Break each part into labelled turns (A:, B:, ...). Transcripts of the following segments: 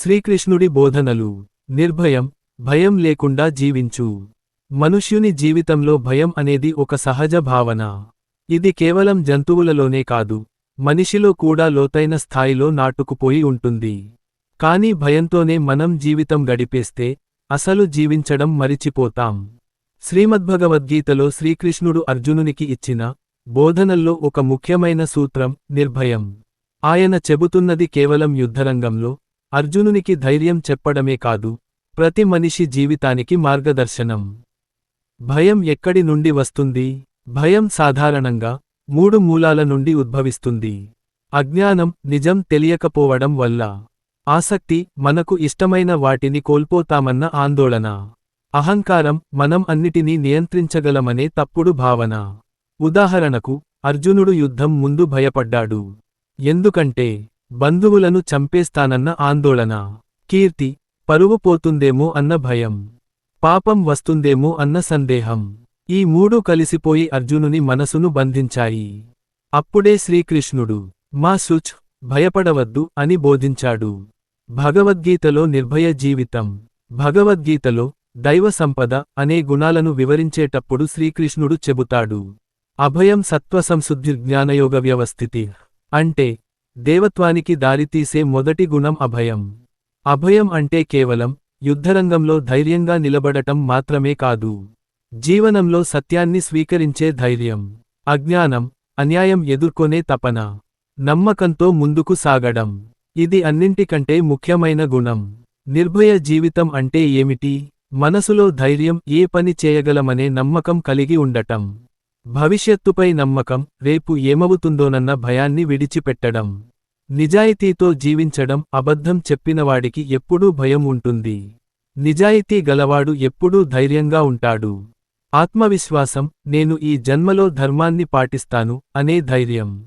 A: శ్రీకృష్ణుడి బోధనలు. నిర్భయం భయం లేకుండా జీవించు. మనుష్యుని జీవితంలో భయం అనేది ఒక సహజ భావన. ఇది కేవలం జంతువులలోనే కాదు మనిషిలో కూడా లోతైన స్థాయిలో నాటుకుపోయి ఉంటుంది. కానీ భయంతోనే మనం జీవితం గడిపేస్తే అసలు జీవించడం మరిచిపోతాం. శ్రీమద్భగవద్గీతలో శ్రీకృష్ణుడు అర్జునునికి ఇచ్చిన బోధనల్లో ఒక ముఖ్యమైన సూత్రం నిర్భయం. ఆయన చెబుతున్నది కేవలం యుద్ధరంగంలో అర్జునునికి ధైర్యం చెప్పడమే కాదు ప్రతి మనిషి జీవితానికి మార్గదర్శనం. భయం ఎక్కడి నుండి వస్తుంది? భయం సాధారణంగా మూడు మూలాల నుండి ఉద్భవిస్తుంది. అజ్ఞానం నిజం తెలియకపోవడం వల్ల ఆసక్తి మనకు ఇష్టమైన వాటిని కోల్పోతామన్న ఆందోళన. అహంకారం మనం అన్నిటినీ నియంత్రించగలమనే తప్పుడు భావన. ఉదాహరణకు అర్జునుడు యుద్ధం ముందు భయపడ్డాడు. ఎందుకంటే బంధువులను చంపేస్తానన్న ఆందోళన. కీర్తి పరువు పోతుందేమో అన్న భయం. పాపం వస్తుందేమో అన్న సందేహం. ఈ మూడు కలిసిపోయి అర్జునుని మనసును బంధించాయి. అప్పుడే శ్రీకృష్ణుడు మా సుచ్ భయపడవద్దు అని బోధించాడు. భగవద్గీతలో నిర్భయ జీవితం. భగవద్గీతలో దైవ సంపద అనే గుణాలను వివరించేటప్పుడు శ్రీకృష్ణుడు చెబుతాడు. అభయం సత్వసంశుద్ధి జ్ఞానయోగ వ్యవస్థితి అంటే దేవత్వానికి దారితీసే మొదటి గుణం అభయం. అభయం అంటే కేవలం యుద్ధరంగంలో ధైర్యంగా నిలబడటం మాత్రమే కాదు. జీవనంలో సత్యాన్ని స్వీకరించే ధైర్యం అజ్ఞానం అన్యాయం ఎదుర్కొనే తపన నమ్మకంతో ముందుకు సాగడం. ఇది అన్నింటికంటే ముఖ్యమైన గుణం. నిర్భయ జీవితం అంటే ఏమిటి? మనసులో ధైర్యం ఏ పని చేయగలమనే నమ్మకం కలిగి ఉండటం. భవిష్యత్తుపై నమ్మకం రేపు ఏమవుతుందోనన్న భయాన్ని విడిచిపెట్టడం నిజాయితీతో జీవించడం అబద్ధం చెప్పినవాడికి ఎప్పుడూ భయం ఉంటుంది. నిజాయితీ గలవాడు ఎప్పుడూ ధైర్యంగా ఉంటాడు. ఆత్మవిశ్వాసం నేను ఈ జన్మలో ధర్మాన్ని పాటిస్తాను అనే ధైర్యం.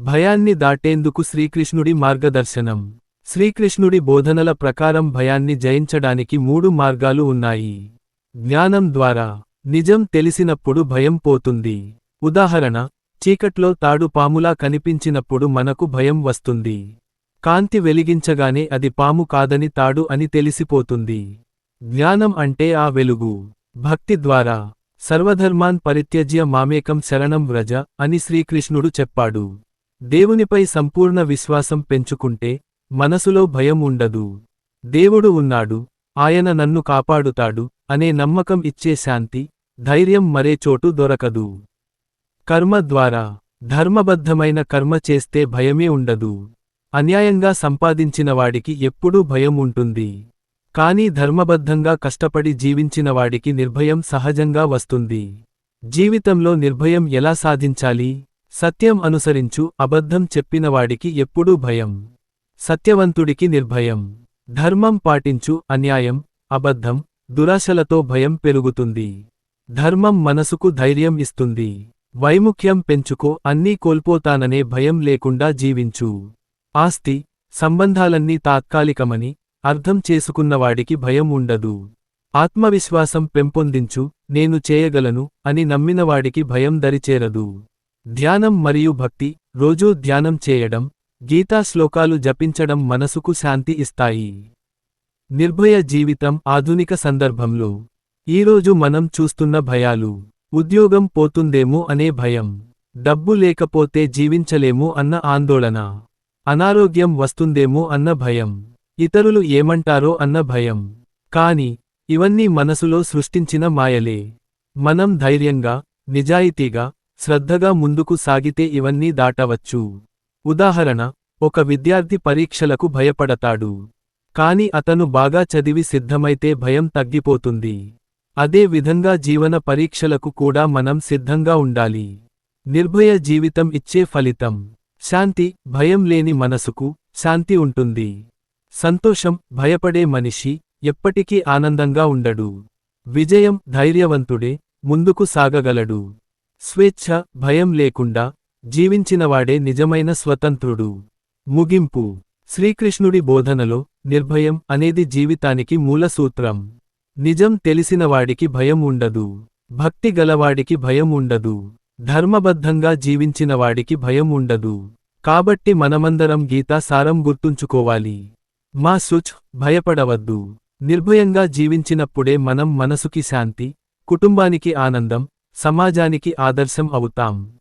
A: భయాన్ని దాటేందుకు శ్రీకృష్ణుడి మార్గదర్శనం. శ్రీకృష్ణుడి బోధనల ప్రకారం భయాన్ని జయించడానికి మూడు మార్గాలు ఉన్నాయి. జ్ఞానం ద్వారా నిజం తెలిసినప్పుడు భయం పోతుంది. ఉదాహరణ చీకట్లో తాడు పాములా కనిపించినప్పుడు మనకు భయం వస్తుంది. కాంతి వెలిగించగానే అది పాము కాదని తాడు అని తెలిసిపోతుంది. జ్ఞానం అంటే ఆ వెలుగు. భక్తి ద్వారా. సర్వధర్మాన్ పరిత్యజ్య మామేకం శరణం వ్రజ అని శ్రీకృష్ణుడు చెప్పాడు. దేవునిపై సంపూర్ణ విశ్వాసం పెంచుకుంటే మనసులో భయం ఉండదు. దేవుడు ఉన్నాడు ఆయన నన్ను కాపాడుతాడు అనే నమ్మకం ఇచ్చే శాంతి ధైర్యం మరే చోటు దొరకదు. కర్మ ద్వారా ధర్మబద్ధమైన కర్మ చేస్తే భయమే ఉండదు. అన్యాయంగా సంపాదించినవాడికి ఎప్పుడూ భయం ఉంటుంది. కానీ ధర్మబద్ధంగా కష్టపడి జీవించినవాడికి నిర్భయం సహజంగా వస్తుంది. జీవితంలో నిర్భయం ఎలా సాధించాలి? సత్యం అనుసరించు అబద్ధం చెప్పినవాడికి ఎప్పుడూ భయం. సత్యవంతుడికి నిర్భయం. ధర్మం పాటించు అన్యాయం అబద్ధం దురాశలతో భయం పెరుగుతుంది. ధర్మం మనసుకు ధైర్యం ఇస్తుంది. వైముఖ్యం పెంచుకో అన్నీ కోల్పోతాననే భయం లేకుండా జీవించు. ఆస్తి సంబంధాలన్నీ తాత్కాలికమని అర్థం చేసుకున్నవాడికి భయం ఉండదు. ఆత్మవిశ్వాసం పెంపొందించు నేను చేయగలను అని నమ్మినవాడికి భయం దరిచేరదు. ధ్యానం మరియు భక్తి రోజూ ధ్యానం చేయడం గీతా శ్లోకాలు జపించడం మనసుకు శాంతి ఇస్తాయి. నిర్భయ జీవితం ఆధునిక సందర్భంలో ఈరోజు మనం చూస్తున్న భయాలు. ఉద్యోగం పోతుందేమో అనే భయం. డబ్బు లేకపోతే జీవించలేము అన్న ఆందోళన. అనారోగ్యం వస్తుందేమో అన్న భయం. ఇతరులు ఏమంటారో అన్న భయం. కాని ఇవన్నీ మనసులో సృష్టించిన మాయలే. మనం ధైర్యంగా నిజాయితీగా శ్రద్ధగా ముందుకు సాగితే ఇవన్నీ దాటవచ్చు. ఉదాహరణ ఒక విద్యార్థి పరీక్షలకు భయపడతాడు. కాని అతను బాగా చదివి సిద్ధమైతే భయం తగ్గిపోతుంది. అదే విధంగా జీవన పరీక్షలకు కూడా మనం సిద్ధంగా ఉండాలి. నిర్భయ జీవితం ఇచ్చే ఫలితం. శాంతి భయం లేని మనసుకు శాంతి ఉంటుంది. సంతోషం భయపడే మనిషి ఎప్పటికీ ఆనందంగా ఉండడు. విజయం ధైర్యవంతుడే ముందుకు సాగగలడు. స్వేచ్ఛ భయం లేకుండా జీవించినవాడే నిజమైన స్వతంత్రుడు. ముగింపు. శ్రీకృష్ణుడి బోధనలో నిర్భయం అనేది జీవితానికి మూలసూత్రం నిజం తెలిసినవాడికి భయం ఉండదు. భక్తి గలవాడికి భయం ఉండదు. ధర్మబద్ధంగా జీవించినవాడికి భయం ఉండదు. కాబట్టి మనమందరం గీతా సారం గుర్తుంచుకోవాలి. మా సుచ్ భయపడవద్దు. నిర్భయంగా జీవించినప్పుడే మనం మనసుకి శాంతి కుటుంబానికి ఆనందం సమాజానికి ఆదర్శం అవుతాం.